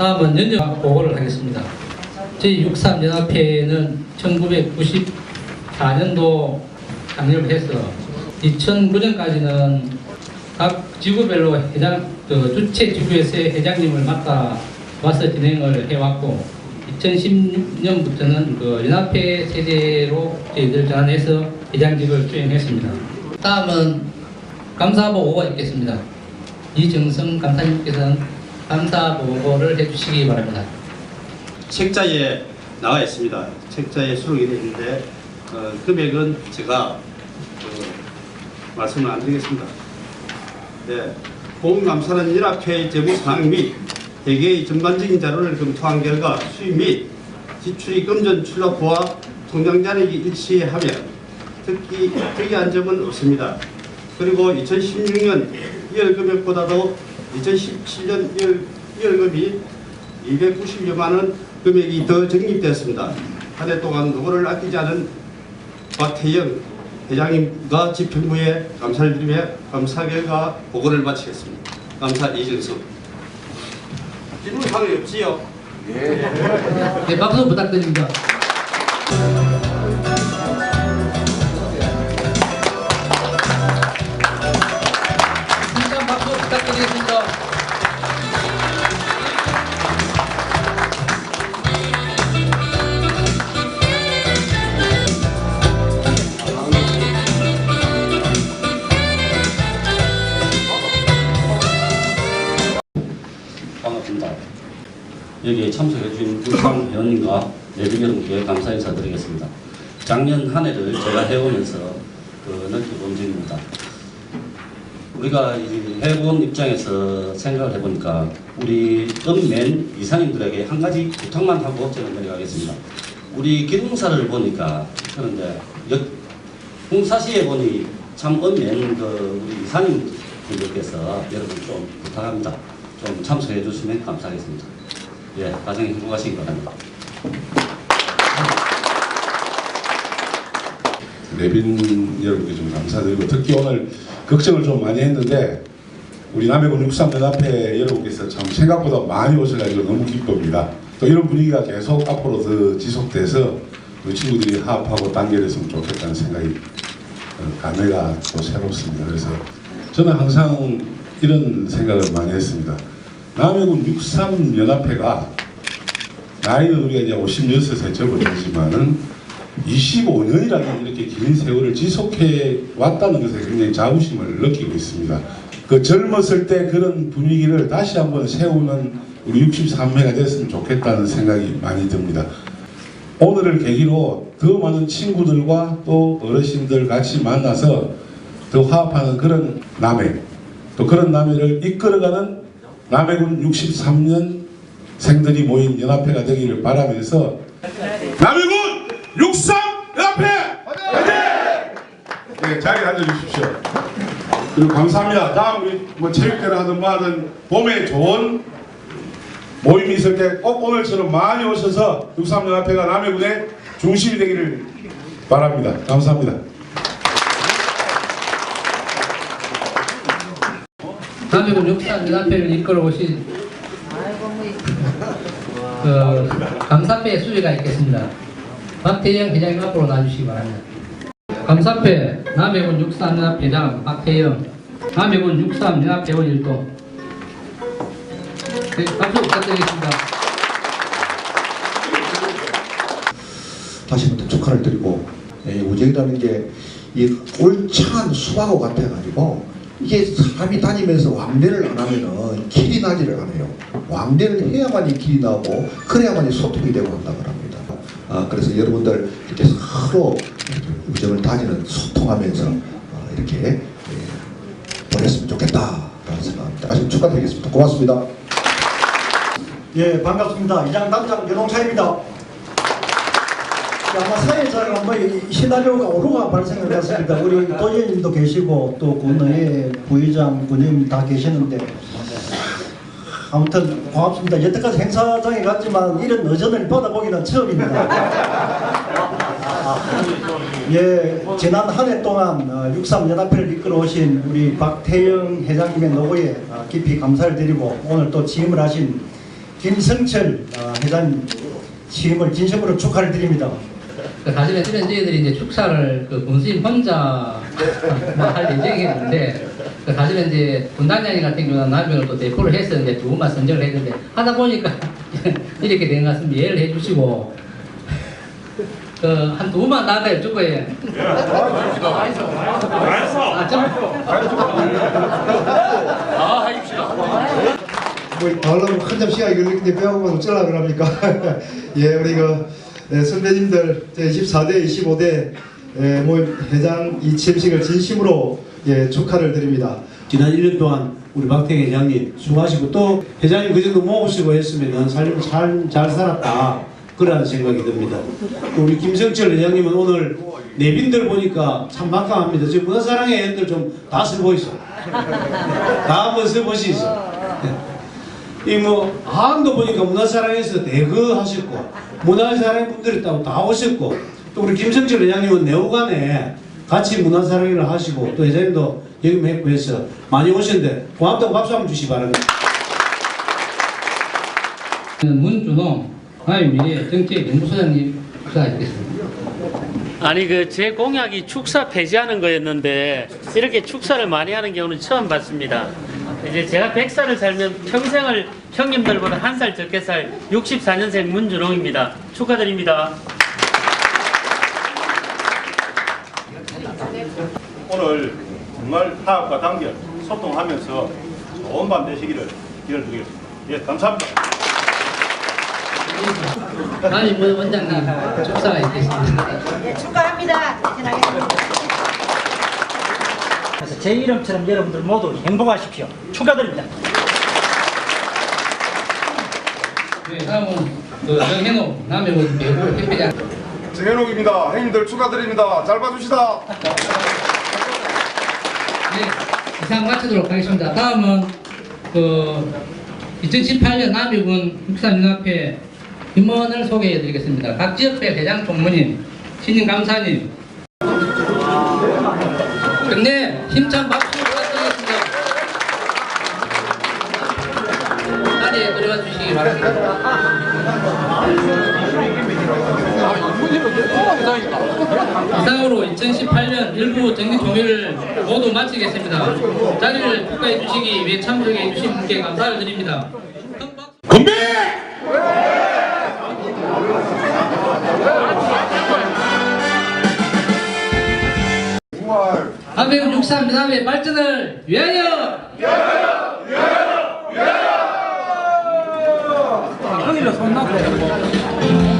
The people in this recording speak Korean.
다음은 연역 보고를 하겠습니다. 저희 63연합회는 1994년도 창립을 해서 2009년까지는 각 지구별로 회장, 그 주최 지구에서의 회장님을 맡아 와서 진행을 해왔고 2010년부터는 그 연합회 세대로 저희들 전환해서 회장직을 수행했습니다. 다음은 감사 보고가 있겠습니다. 이정성 감사님께서는 감사 보고를 해주시기 바랍니다. 책자에 나와 있습니다. 책자에 수록이 되어 있는데 어, 금액은 제가 어, 말씀을 안 드리겠습니다. 네, 보험감사는 연합회의 재무 상황 및 회계의 전반적인 자료를 검토한 결과 수입 및 지출이 금전 출납부와 통장 잔액이 일치하며 특히 특이한 점은 없습니다. 그리고 2016년 2월 금액보다도 2017년 2월, 2월 금이 290여만 원 금액이 더 적립되었습니다. 한 해 동안 노고를 아끼지 않은 박태영 회장님과 집행부에 감사를 드리며 감사 결과 보고를 마치겠습니다. 감사 이준수. 질문 사항이 없지요? 네, 박수 부탁드립니다. 여기에 참석해주신 불상 회원님과 내빈 여러분께 감사 인사드리겠습니다. 작년 한 해를 제가 해오면서 그 느껴본 점입니다. 우리가 이 해본 입장에서 생각을 해보니까 우리 은맨 이사님들에게 한 가지 부탁만 하고 저는 내려가겠습니다. 우리 기둥사를 보니까 그런데 역, 홍사시에 보니 참 은맨 그 우리 이사님분들께서 여러분 좀 부탁합니다. 좀 참석해 주시면 감사하겠습니다. 예, 가정이 행복하시기 바랍니다. 내빈 여러분께 좀 감사드리고 특히 오늘 걱정을 좀 많이 했는데 우리 남해군 육삼연합회 여러분께서 참 생각보다 많이 오셔가지고 너무 기쁩니다. 또 이런 분위기가 계속 앞으로 더 지속돼서 우리 친구들이 화합하고 단결했으면 좋겠다는 생각이 어, 감회가 또 새롭습니다. 그래서 저는 항상 이런 생각을 많이 했습니다. 남해군 육삼연합회가 나이는 우리가 이제 56세 접어들지만은 25년이라는 이렇게 긴 세월을 지속해 왔다는 것에 굉장히 자부심을 느끼고 있습니다. 그 젊었을 때 그런 분위기를 다시 한번 세우는 우리 63회가 됐으면 좋겠다는 생각이 많이 듭니다. 오늘을 계기로 더 많은 친구들과 또 어르신들 같이 만나서 더 화합하는 그런 남해 또 그런 남해를 이끌어가는 남해군 63년 생들이 모인 연합회가 되기를 바라면서 남해군 63 연합회 화이팅! 네, 자리에 앉아주십시오. 그리고 감사합니다. 다음 우리 뭐 체육대를 하든 뭐 하든 봄에 좋은 모임이 있을 때 꼭 오늘처럼 많이 오셔서 63 연합회가 남해군의 중심이 되기를 바랍니다. 감사합니다. 남해군 육삼연합회를 이끌어 오신 그 감사패 수여가 있겠습니다. 박태영 회장님 앞으로 나주시기 바랍니다. 감사패 남해군 육삼연합회장 박태영 남해군 육삼연합회원 일동 네, 박수 부탁드리겠습니다. 다시 한번 축하를 드리고 예, 우정이라는 게 이 울창한 수박고 같아가지고 이게 사람이 다니면서 왕래를 안 하면은 길이 나지를 않아요. 왕래를 해야만이 길이 나고 그래야만이 소통이 되고 한다고 합니다. 아, 그래서 여러분들 이렇게 서로 우정을 다니는 소통하면서 어, 이렇게 예, 보냈으면 좋겠다라는 생각합니다. 다시 축하드리겠습니다. 고맙습니다. 예, 반갑습니다. 이장 담장 여동차입니다. 아마 사회자가 뭐이 시나리오가 오류가 발생을 했습니다. 우리 도지님도 계시고 또 군의 부의장, 군님 다 계시는데 아무튼 고맙습니다. 여태까지 행사장에 갔지만 이런 의전을 받아보기는 처음입니다. 예, 지난 한 해 동안 63연합회를 이끌어 오신 우리 박태영 회장님의 노고에 어, 깊이 감사를 드리고 오늘 또 취임을 하신 김성철 어, 회장님 취임을 진심으로 축하를 드립니다. 그 사실은 이런 저희들이 이제 축사를 그 군수님 혼자 뭐할 예정이었는데 그 사실은 이제 군단장님 같은 경우는 남편을 또 대표를 했었는데 두 분만 선정을 했는데 하다 보니까 이렇게 된 것 같습니다. 이해를 해주시고 그 한 두 분만 나가 여쭐 거예요. 아, 좀, 뭐 하려면 큰점 시간이 걸리는데 배워보면 어쩌라 그럽니까? 예, 우리 그 네, 선배님들 제24대, 25대 예, 뭐 회장 이 취임식을 진심으로 예, 축하를 드립니다. 지난 1년 동안 우리 박태경 회장님 수고하시고 또 회장님 그 정도 모으시고 했으면 삶을 잘, 잘 살았다 그러한 생각이 듭니다. 또 우리 김성철 회장님은 오늘 내빈들 보니까 참 막강합니다. 지금 문화사랑의 애들 좀 다 써보이소. 다 한번 써보시죠. 이뭐 하안도 보니까 문화사랑에서 대거 하셨고 문화사랑 분들이 다, 다 오셨고 또 우리 김성철 회장님은 내후간에 같이 문화사랑을 하시고 또 회장님도 역임했고 해서 많이 오셨는데 고맙다고 박수 한번 주시기 바랍니다. 문준호 마유미래 정책 연구소장님 축사하겠습니다. 아니 그 제 공약이 축사 폐지하는 거였는데 이렇게 축사를 많이 하는 경우는 처음 봤습니다. 이제 제가 100살을 살면 평생을 형님들보다 한 살 적게 살 64년생 문준홍입니다. 축하드립니다. 오늘 정말 타협과 단결, 소통하면서 좋은 밤 되시기를 기원을 드리겠습니다. 예, 감사합니다. 마유미 원장님 축사가 있겠습니다. 예, 축하합니다. 대신하겠습니다. 그래서 제 이름처럼 여러분들 모두 행복하십시오. 축하드립니다. 네, 다음은 그 정현호 남해군 배구 협회장 정현옥입니다. 행님들 축하드립니다. 잘 봐주시다. 네, 이상 마치도록 하겠습니다. 다음은 그 2018년 남해군 육산연합회 임원을 소개해드리겠습니다. 각 지역별 회장 총무님, 신임 감사님, 끝내 힘찬 박수 자리에 들어가 주시기 바랍니다. 이상으로 2018년 일부 정기총회를 모두 마치겠습니다. 자리를 축하해 주시기 위해 참석해 주신 분께 감사를 드립니다. 큰 박수- 한백은 육삼 미남의 발전을 위하여! 형이라 손 놔둬.